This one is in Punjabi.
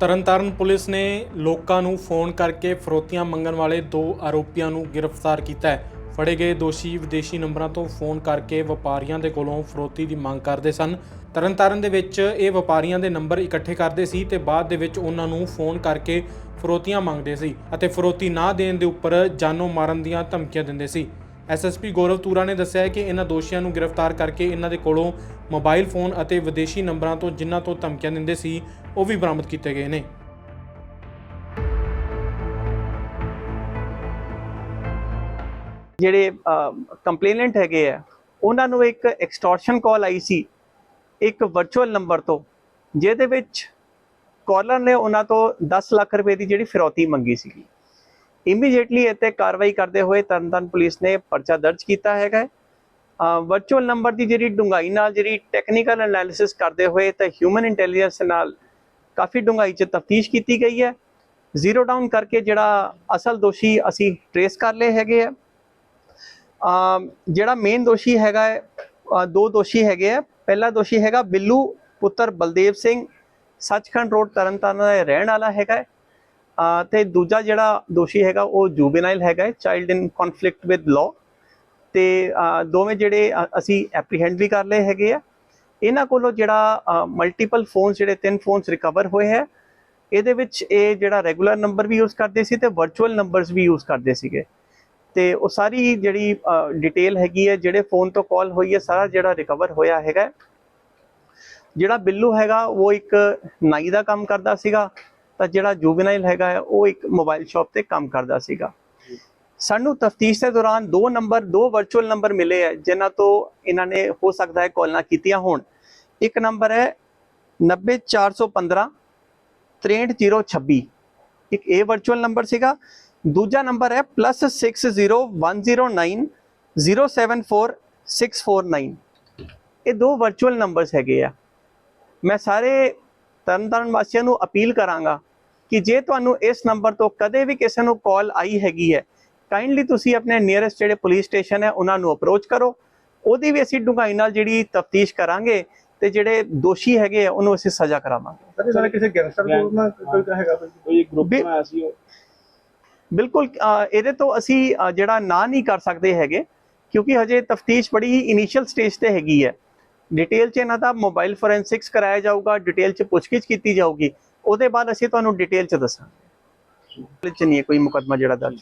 ਤਰਨਤਾਰਨ ਪੁਲਿਸ ਨੇ ਲੋਕਾਂ ਨੂੰ ਫੋਨ ਕਰਕੇ ਫਰੋਤੀਆਂ ਮੰਗਣ ਵਾਲੇ ਦੋ ਆਰੋਪੀਆਂ ਨੂੰ ਗ੍ਰਿਫਤਾਰ ਕੀਤਾ ਹੈ। ਫੜੇ ਗਏ ਦੋਸ਼ੀ ਵਿਦੇਸ਼ੀ ਨੰਬਰਾਂ ਤੋਂ ਫੋਨ ਕਰਕੇ ਵਪਾਰੀਆਂ ਦੇ ਕੋਲੋਂ ਫਰੋਤੀ ਦੀ ਮੰਗ ਕਰਦੇ ਸਨ। ਤਰਨਤਾਰਨ ਦੇ ਵਿੱਚ ਇਹ ਵਪਾਰੀਆਂ ਦੇ ਨੰਬਰ ਇਕੱਠੇ ਕਰਦੇ ਸੀ ਤੇ ਬਾਅਦ ਦੇ ਵਿੱਚ ਉਹਨਾਂ ਨੂੰ ਫੋਨ ਕਰਕੇ ਫਰੋਤੀਆਂ ਮੰਗਦੇ ਸੀ ਅਤੇ ਫਰੋਤੀ ਨਾ ਦੇਣ ਦੇ ਉੱਪਰ ਜਾਨੋਂ ਮਾਰਨ ਦੀਆਂ ਧਮਕੀਆਂ ਦਿੰਦੇ ਸੀ। ਐਸਐਸਪੀ ਗੌਰਵ ਤੂਰਾ ਨੇ ਦੱਸਿਆ ਹੈ ਕਿ ਇਹਨਾਂ ਦੋਸ਼ੀਆਂ ਨੂੰ ਗ੍ਰਿਫਤਾਰ ਕਰਕੇ ਇਹਨਾਂ ਦੇ ਕੋਲੋਂ ਮੋਬਾਈਲ ਫੋਨ ਅਤੇ ਵਿਦੇਸ਼ੀ ਨੰਬਰਾਂ ਤੋਂ ਜਿਨ੍ਹਾਂ ਤੋਂ ਧਮਕੀਆਂ ਦਿੰਦੇ ਸੀ, ਉਹ ਵੀ ਬਰਾਮਦ ਕੀਤੇ ਗਏ ਨੇ। ਜਿਹੜੇ ਕੰਪਲੇਨੈਂਟ ਹੈਗੇ ਆ, ਉਹਨਾਂ ਨੂੰ ਇੱਕ ਐਕਸਟੋਰਸ਼ਨ ਕਾਲ ਆਈ ਸੀ, ਇੱਕ ਵਰਚੁਅਲ ਨੰਬਰ ਤੋਂ, ਜਿਹਦੇ ਵਿੱਚ ਕਾਲਰ ਨੇ ਉਹਨਾਂ ਤੋਂ 10 ਲੱਖ ਰੁਪਏ ਦੀ ਜਿਹੜੀ ਫਿਰੌਤੀ ਮੰਗੀ ਸੀਗੀ। ਇਮੀਡੀਏਟਲੀ ਇੱਥੇ ਕਾਰਵਾਈ ਕਰਦੇ ਹੋਏ ਤਰਨਤਾਰਨ ਪੁਲਿਸ ਨੇ ਪਰਚਾ ਦਰਜ ਕੀਤਾ ਹੈਗਾ ਵਰਚੁਅਲ ਨੰਬਰ ਦੀ ਜਿਹੜੀ ਡੂੰਘਾਈ ਨਾਲ ਜਿਹੜੀ ਟੈਕਨੀਕਲ ਐਨਾਲਿਸਿਸ ਕਰਦੇ ਹੋਏ ਤਾਂ ਹਿਊਮਨ ਇੰਟੈਲੀਜੈਂਸ ਨਾਲ ਕਾਫੀ ਡੂੰਘਾਈ 'ਚ ਤਫਤੀਸ਼ ਕੀਤੀ ਗਈ ਹੈ। ਜ਼ੀਰੋ ਡਾਊਨ ਕਰਕੇ ਜਿਹੜਾ ਅਸਲ ਦੋਸ਼ੀ ਅਸੀਂ ਟਰੇਸ ਕਰ ਲਏ ਹੈਗੇ ਆ। ਜਿਹੜਾ ਮੇਨ ਦੋਸ਼ੀ ਹੈਗਾ ਹੈ ਦੋ ਦੋਸ਼ੀ ਹੈਗੇ ਆ। ਪਹਿਲਾ ਦੋਸ਼ੀ ਹੈਗਾ ਬਿੱਲੂ, ਪੁੱਤਰ ਬਲਦੇਵ ਸਿੰਘ। ਸੱਚਖੰਡ ਰੋਡ ਤਰਨਤਾਰਨ ਦਾ ਰਹਿਣ ਵਾਲਾ ਹੈਗਾ ਤੇ ਦੂਜਾ ਜਿਹੜਾ ਦੋਸ਼ੀ ਹੈਗਾ ਉਹ ਜੂਬੇਨਾਈਲ ਹੈਗਾ child in conflict with law ਤੇ ਦੋਵੇਂ ਜਿਹੜੇ ਅਸੀਂ ਐਪਰੀਹੈਂਡ ਵੀ ਕਰ ਲਏ ਹੈਗੇ ਆ। ਇਹਨਾਂ ਕੋਲੋਂ ਜਿਹੜਾ ਮਲਟੀਪਲ ਫੋਨਸ ਜਿਹੜੇ ਤਿੰਨ ਫੋਨਸ ਰਿਕਵਰ ਹੋਏ ਹੈ, ਇਹਦੇ ਵਿੱਚ ਇਹ ਜਿਹੜਾ ਰੈਗੂਲਰ ਨੰਬਰ ਵੀ ਯੂਜ਼ ਕਰਦੇ ਸੀ ਤੇ ਵਰਚੁਅਲ ਨੰਬਰਸ ਵੀ ਯੂਜ਼ ਕਰਦੇ ਸੀਗੇ। ਤੇ ਉਹ ਸਾਰੀ ਜਿਹੜੀ ਡਿਟੇਲ ਹੈਗੀ ਹੈ, ਜਿਹੜੇ ਫੋਨ ਤੋਂ ਕਾਲ ਹੋਈ ਹੈ, ਸਾਰਾ ਜਿਹੜਾ ਰਿਕਵਰ ਹੋਇਆ ਹੈਗਾ ਜਿਹੜਾ ਬਿੱਲੂ ਹੈਗਾ, ਉਹ ਇੱਕ ਨਾਈ ਦਾ ਕੰਮ ਕਰਦਾ ਸੀਗਾ। ਤਾਂ ਜਿਹੜਾ ਜੂਬੇਨਾਈਲ ਹੈਗਾ ਉਹ ਇੱਕ ਮੋਬਾਈਲ ਸ਼ਾਪ ਤੇ ਕੰਮ ਕਰਦਾ ਸੀਗਾ। ਸਾਨੂੰ ਤਫਤੀਸ਼ ਦੇ ਦੌਰਾਨ ਦੋ ਨੰਬਰ, ਦੋ ਵਰਚੁਅਲ ਨੰਬਰ ਮਿਲੇ ਹੈ, ਜਿਨ੍ਹਾਂ ਤੋਂ ਇਹਨਾਂ ਨੇ ਹੋ ਸਕਦਾ ਹੈ ਕਾਲਾਂ ਕੀਤੀਆਂ ਹੋਣ। ਇੱਕ ਨੰਬਰ ਹੈ 90415 63026 ਇੱਕ ਇਹ ਵਰਚੁਅਲ ਨੰਬਰ ਸੀਗਾ। ਦੂਜਾ ਨੰਬਰ ਹੈ +60109 074649 ਇਹ ਦੋ ਵਰਚੁਅਲ ਨੰਬਰਸ ਹੈਗੇ ਆ। ਮੈਂ ਸਾਰੇ ਤਰਨਤਾਰਨ ਵਾਸੀਆਂ ਨੂੰ ਅਪੀਲ ਕਰਾਂਗਾ ਕਿ ਜੇ ਤੁਹਾਨੂੰ ਇਸ ਨੰਬਰ ਤੋਂ ਕਦੇ ਵੀ ਕਿਸੇ ਨੂੰ ਕਾਲ ਆਈ ਹੈਗੀ ਹੈ ਕਾਈਂਡਲੀ ਤੁਸੀਂ ਆਪਣੇ ਨੀਅਰੈਸਟ ਜਿਹੜੇ ਪੁਲਿਸ ਸਟੇਸ਼ਨ ਹੈ ਉਹਨਾਂ ਨੂੰ ਅਪਰੋਚ ਕਰੋ। ਉਹਦੀ ਵੀ ਅਸੀਂ ਡੂੰਘਾਈ ਨਾਲ ਜਿਹੜੀ ਤਫਤੀਸ਼ ਕਰਾਂਗੇ ਤੇ ਜਿਹੜੇ ਦੋਸ਼ੀ ਹੈਗੇ ਆ ਉਹਨੂੰ ਅਸੀਂ ਸਜ਼ਾ ਕਰਾਵਾਂਗੇ। ਸਰ ਇਹਨਾਂ ਨੇ ਕਿਸੇ ਗੈਂਗਸਟਰ ਕੋਲ ਨਾ ਕੋਈ ਤਾਂ ਹੈਗਾ ਕੋਈ। ਕੋਈ ਗਰੁੱਪ ਵੀ- ਬਣਾਇਆ ਸੀ ਉਹ? ਬਿਲਕੁਲ ਇਹਦੇ ਤੋਂ ਅਸੀਂ ਜਿਹੜਾ ਨਾ ਨਹੀਂ ਕਰ ਸਕਦੇ ਹੈਗੇ ਕਿਉਂਕਿ ਹਜੇ ਤਫਤੀਸ਼ ਬੜੀ ਹੀ ਇਨੀਸ਼ੀਅਲ ਸਟੇਜ ਤੇ ਹੈਗੀ ਹੈ। ਡਿਟੇਲ 'ਚ ਇਹਨਾਂ ਦਾ ਮੋਬਾਈਲ ਫੋਰੈਂਸਿਕਸ ਕਰਾਇਆ ਜਾਊਗਾ ਡਿਟੇਲ 'ਚ ਪੁੱਛਗਿੱਛ ਕੀਤੀ ਜਾਊਗੀ। ਉਹਦੇ ਬਾਅਦ ਅਸੀਂ ਤੁਹਾਨੂੰ ਡਿਟੇਲ 'ਚ ਦੱਸਾਂਗੇ। ਚ ਨਹੀਂ ਕੋਈ ਮੁਕੱਦਮਾ ਜਿਹੜਾ ਦਰਜ।